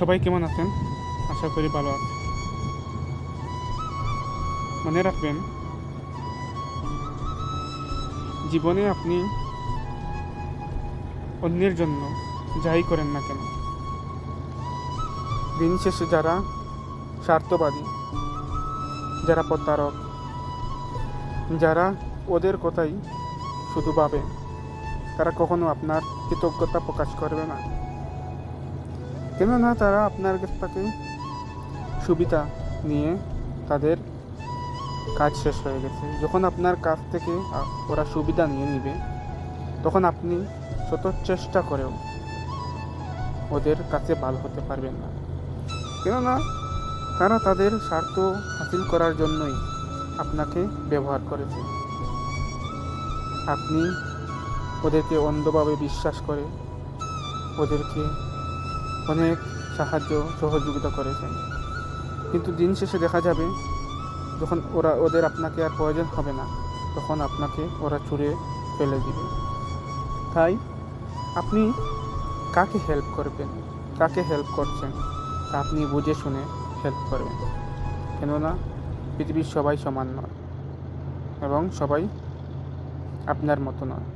সবাই কেমন আছেন? আশা করি ভালো আছেন। মনে রাখবেন, জীবনে আপনি অন্যের জন্য যাই করেন না কেন, দিন শেষে যারা স্বার্থবাদী, যারা প্রতারক, যারা ওদের কথাই শুধু ভাবে তারা কখনো আপনার কৃতজ্ঞতা প্রকাশ করবে না। কেননা তারা আপনার কাছ থেকে সুবিধা নিয়ে তাদের কাজ শেষ হয়ে গেছে। যখন আপনার কাছ থেকে ওরা সুবিধা নিয়ে নিবে, তখন আপনি শত চেষ্টা করেও ওদের কাছে ভালো হতে পারবেন না। কেননা তারা তাদের স্বার্থ হাসিল করার জন্যই আপনাকে ব্যবহার করেছে। আপনি ওদেরকে অন্ধভাবে বিশ্বাস করে ওদেরকে অনেক সাহায্য, সহযোগিতা করেছেন কিন্তু দিন শেষে দেখা যাবে, যখন ওরা, ওদের আপনাকে আর প্রয়োজন হবে না, তখন আপনাকে ওরা ছুঁড়ে ফেলে দিবে। তাই আপনি কাকে হেল্প করবেন, কাকে হেল্প করছেন, তা আপনি বুঝে শুনে হেল্প করবেন। কেননা, পৃথিবীর সবাই সমান নয়, এবং সবাই আপনার মতো নয়।